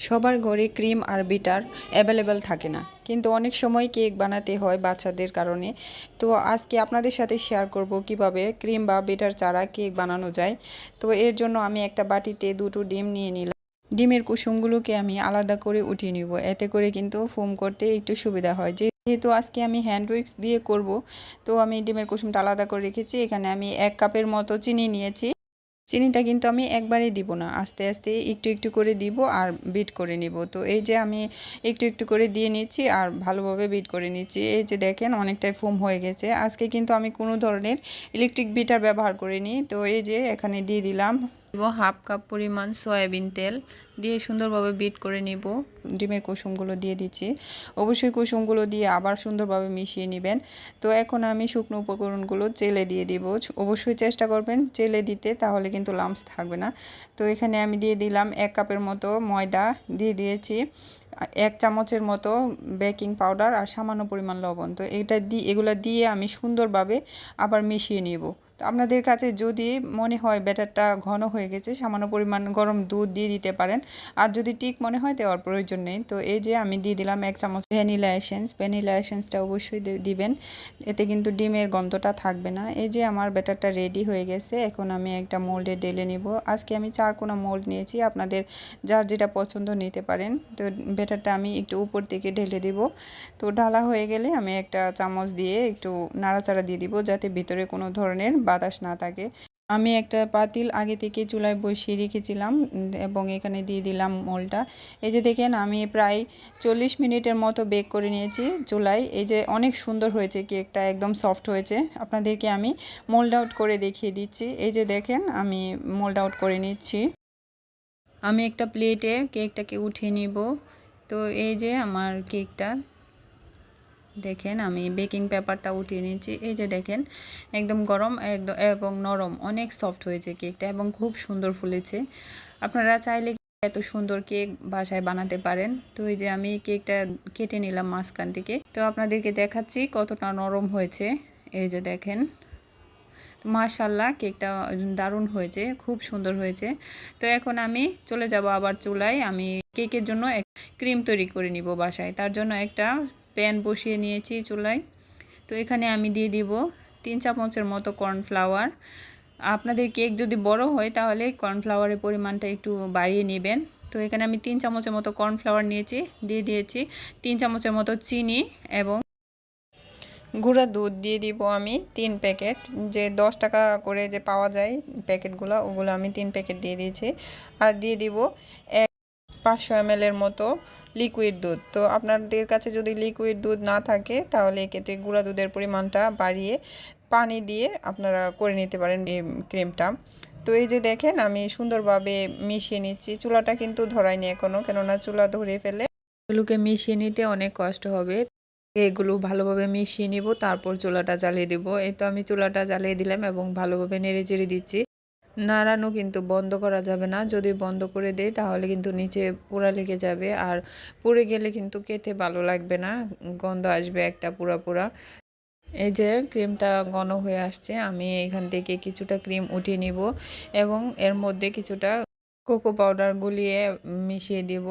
সবার ঘরে ক্রিম আর bitter available থাকে না। কিন্তু অনেক সময় কেক বানাতে হয় বাচ্চাদের কারণে। তো আজকে আপনাদের সাথে শেয়ার করব কীভাবে ক্রিম বা বিটার ছাড়া কেক বানানো যায়। তো এর জন্য আমি একটা বাটিতে দুটো ডিম নিয়ে নিলাম। ডিমের কুসুমগুলোকে আমি আলাদা করে উঠিয়ে নিব। এতে করে কিন্তু ফোম করতে একটু সুবিধা হয়। যে যেহেতু আজকে আমি হ্যান্ড উইক্স দিয়ে করব, তো আমি ডিমের কুসুমটা আলাদা করে রেখেছি। এখানে আমি এক কাপের মতো চিনি নিয়েছি। চিনিটা কিন্তু আমি একবারেই দিব না। আস্তে আস্তে একটু একটু করে দিব আর বিট করে নিব। তো এই যে আমি একটু একটু করে দিয়ে নিচ্ছি আর ভালোভাবে বিট করে নিচ্ছি। এই যে দেখেন অনেকটাই ফোম হয়ে গেছে। আজকে কিন্তু আমি কোনো ধরনের ইলেকট্রিক বিটার ব্যবহার করিনি। তো এই যে এখানে দিয়ে দিলাম হাফ কাপ পরিমাণ সয়াবিন তেল দিয়ে সুন্দরভাবে বিট করে নিব। ডিমের কুসুমগুলো দিয়ে দিচ্ছি। অবশ্যই কুসুমগুলো দিয়ে আবার সুন্দরভাবে মিশিয়ে নেবেন। তো এখন আমি শুকনো উপকরণগুলো চেলে দিয়ে দিব। অবশ্যই চেষ্টা করবেন চেলে দিতে, তাহলে কিন্তু লামস থাকবে না। তো এখানে আমি দিয়ে দিলাম এক কাপের মতো ময়দা, দিয়ে দিয়েছি, এক চামচের মতো বেকিং পাউডার আর সামান্য পরিমাণ লবণ। তো এটা দিয়ে এগুলো দিয়ে আমি সুন্দরভাবে আবার মিশিয়ে নেব। তো আপনাদের কাছে যদি মনে হয় ব্যাটারটা ঘন হয়ে গেছে, সামান্য পরিমাণ গরম দুধ দিয়ে দিতে পারেন। আর যদি ঠিক মনে হয় দেওয়ার প্রয়োজন নেই, তো এই যে আমি দিয়ে দিলাম এক চামচ ভ্যানিলা এসেন্স, ভ্যানিলা এসেন্সটা অবশ্যই দিবেন। এতে কিন্তু ডিমের গন্ধটা থাকবে না। এই যে আমার ব্যাটারটা রেডি হয়ে গেছে, এখন আমি একটা মোল্ডে ডেলে নিব। আজকে আমি চার কোনো মোল্ড নিয়েছি, আপনাদের যার যেটা পছন্দ নিতে পারেন। তো ব্যাটারটা আমি একটু উপর থেকে ঢেলে দিব। তো ঢালা হয়ে গেলে আমি একটা চামচ দিয়ে একটু নাড়াচাড়া দিয়ে দিব, যাতে ভিতরে কোনো ধরনের বাতাস না থাকে। আমি একটা পাতিল আগে থেকে চুলায় বসিয়ে রেখেছিলাম, এবং এখানে দিয়ে দিলাম মোলটা। এই যে দেখেন, আমি প্রায় চল্লিশ মিনিটের মতো বেক করে নিয়েছি চুলায়। এই যে অনেক সুন্দর হয়েছে কেকটা একদম সফট হয়েছে। আপনাদেরকে আমি মোল্ড আউট করে দেখিয়ে দিচ্ছি। এই যে দেখেন, আমি মোল্ড আউট করে নিচ্ছি। আমি একটা প্লেটে কেকটাকে উঠিয়ে নিব। তো এই যে আমার কেকটা দেখেন আমি বেকিং পেপারটা উঠিয়ে নিয়েছি। এই যে দেখেন, একদম গরম, একদম, এবং নরম, অনেক সফট হয়েছে কেকটা এবং খুব সুন্দর ফুলেছে। আপনারা চাইলে এত সুন্দর কেক বাসায় বানাতে পারেন। তো এই যে আমি কেকটা কেটে নিলাম মাঝখান থেকে। তো আপনাদেরকে দেখাচ্ছি কতটা নরম হয়েছে। এই যে দেখেন মাশাল্লাহ কেকটা দারুণ হয়েছে, খুব সুন্দর হয়েছে। তো এখন আমি চলে যাব আবার চুলায়। আমি কেকের জন্য ক্রিম তৈরি করে নিব বাসায়। তার জন্য একটা প্যান বসিয়ে নিয়েছি চুলায়। তো এখানে আমি দিয়ে দিব তিন চামচের মতো কর্নফ্লাওয়ার। আপনাদের কেক যদি বড় হয় তাহলে কর্নফ্লাওয়ারের পরিমাণটা একটু বাড়িয়ে নেবেন। তো এখানে আমি তিন চামচের মতো কর্নফ্লাওয়ার নিয়েছি, দিয়ে দিয়েছি তিন চামচের মতো চিনি এবং গুঁড়া দুধ দিয়ে দিব আমি তিন প্যাকেট। যে দশ টাকা করে যে পাওয়া যায় প্যাকেটগুলো, ওগুলো আমি তিন প্যাকেট দিয়ে দিয়েছি। আর দিয়ে দিব পাঁচশো এম এর মতো লিকুইড দুধ। তো আপনাদের কাছে যদি লিকুইড দুধ না থাকে, তাহলে এক্ষেত্রে গুঁড়া দুধের পরিমাণটা বাড়িয়ে পানি দিয়ে আপনারা করে নিতে পারেন এই ক্রিমটা তো এই যে দেখেন, আমি সুন্দরভাবে মিশিয়ে নিচ্ছি। চুলাটা কিন্তু ধরাইনি এখনও কেননা চুলা ধরে ফেলে এগুলোকে মিশিয়ে নিতে অনেক কষ্ট হবে। এগুলো ভালোভাবে মিশিয়ে নিব, তারপর চুলাটা জ্বালিয়ে দেব। এই তো আমি চুলাটা জ্বালিয়ে দিলাম এবং ভালোভাবে নেড়ে চেড়ে দিচ্ছি। নাড়ানো কিন্তু বন্ধ করা যাবে না। যদি বন্ধ করে দেয় তাহলে কিন্তু নিচে পোড়া লেগে যাবে। আর পুড়ে গেলে কিন্তু কেতে ভালো লাগবে না। গন্ধ আসবে একটা পুরা পুরা। এই যে ক্রিমটা ঘন হয়ে আসছে, আমি এখান থেকে কিছুটা ক্রিম উঠিয়ে নিব এবং এর মধ্যে কিছুটা কোকো পাউডার গুলিয়ে মিশিয়ে দেব।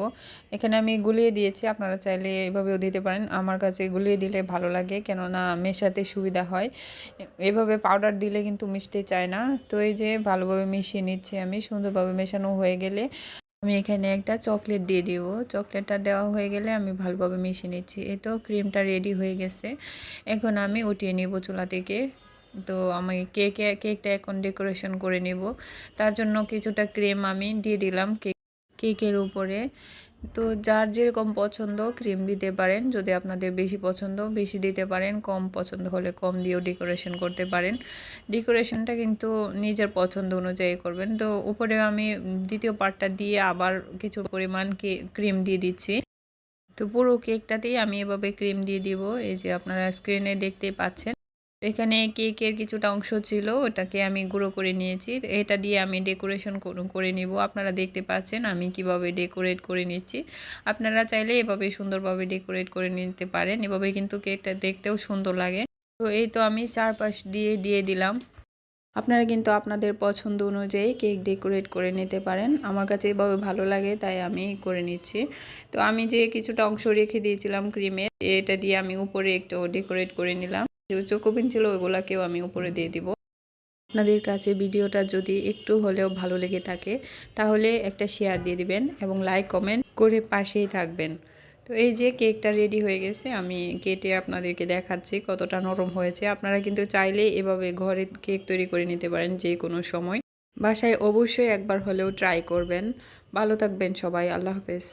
এখানে আমি গুলিয়ে দিয়েছি, আপনারা চাইলে এভাবেও দিতে পারেন। আমার কাছে গুলিয়ে দিলে ভালো লাগে, কেননা মেশাতে সুবিধা হয়। এভাবে পাউডার দিলে কিন্তু মিশতে চায় না। তো এই যে ভালোভাবে মিশিয়ে নিচ্ছি আমি, সুন্দরভাবে মেশানো হয়ে গেলে আমি এখানে একটা চকলেট দিয়ে দিব। চকলেটটা দেওয়া হয়ে গেলে আমি ভালোভাবে মিশিয়ে নিচ্ছি। এই তো ক্রিমটা রেডি হয়ে গেছে। এখন আমি উঠিয়ে নিব চুলা থেকে। তো আমি কেকে, কেকটা এখন ডেকোরেশন করে নেব। তার জন্য কিছুটা ক্রিম আমি দিয়ে দিলাম কেক, কেকের উপরে। তো যার যেরকম পছন্দ ক্রিম দিতে পারেন। যদি আপনাদের বেশি পছন্দ, বেশি দিতে পারেন। কম পছন্দ হলে কম দিয়েও ডেকোরেশন করতে পারেন। ডেকোরেশনটা কিন্তু নিজের পছন্দ অনুযায়ী করবেন। তো উপরে আমি দ্বিতীয় পার্টটা দিয়ে আবার কিছু পরিমাণ ক্রিম দিয়ে দিচ্ছি। তো পুরো কেকটাতেই আমি এভাবে ক্রিম দিয়ে দিব। এই যে আপনারা স্ক্রিনে দেখতেই পাচ্ছেন। এখানে কেকের কিছুটা অংশ ছিল, ওটাকে আমি গুঁড়ো করে নিয়েছি। এটা দিয়ে আমি ডেকোরেশন করে নিব। আপনারা দেখতে পাচ্ছেন আমি কীভাবে ডেকোরেট করে নিচ্ছি। আপনারা চাইলে এভাবে সুন্দরভাবে ডেকোরেট করে নিতে পারেন। এভাবে কিন্তু কেকটা দেখতেও সুন্দর লাগে। তো এই তো আমি চারপাশ দিয়ে দিয়ে দিলাম। আপনারা কিন্তু আপনাদের পছন্দ অনুযায়ী কেক ডেকোরেট করে নিতে পারেন। আমার কাছে এভাবে ভালো লাগে, তাই আমি করে নিচ্ছি। তো আমি যে কিছুটা অংশ রেখে দিয়েছিলাম ক্রিমের এটা দিয়ে আমি উপরে একটু ডেকোরেট করে নিলাম। যে চোকোপিন ছিল, ওইগুলাকেও আমি উপরে দিয়ে দিব। আপনাদের কাছে ভিডিওটা যদি একটু হলেও ভালো লেগে থাকে, তাহলে একটা শেয়ার দিয়ে দিবেন এবং লাইক কমেন্ট করে পাশেই থাকবেন। তো এই যে কেকটা রেডি হয়ে গেছে, আমি কেটে আপনাদেরকে দেখাচ্ছি কতটা নরম হয়েছে। আপনারা কিন্তু চাইলে এভাবে ঘরে কেক তৈরি করে নিতে পারেন যে কোনো সময়। বাসায় অবশ্যই একবার হলেও ট্রাই করবেন। ভালো থাকবেন সবাই, আল্লাহ হাফেজ।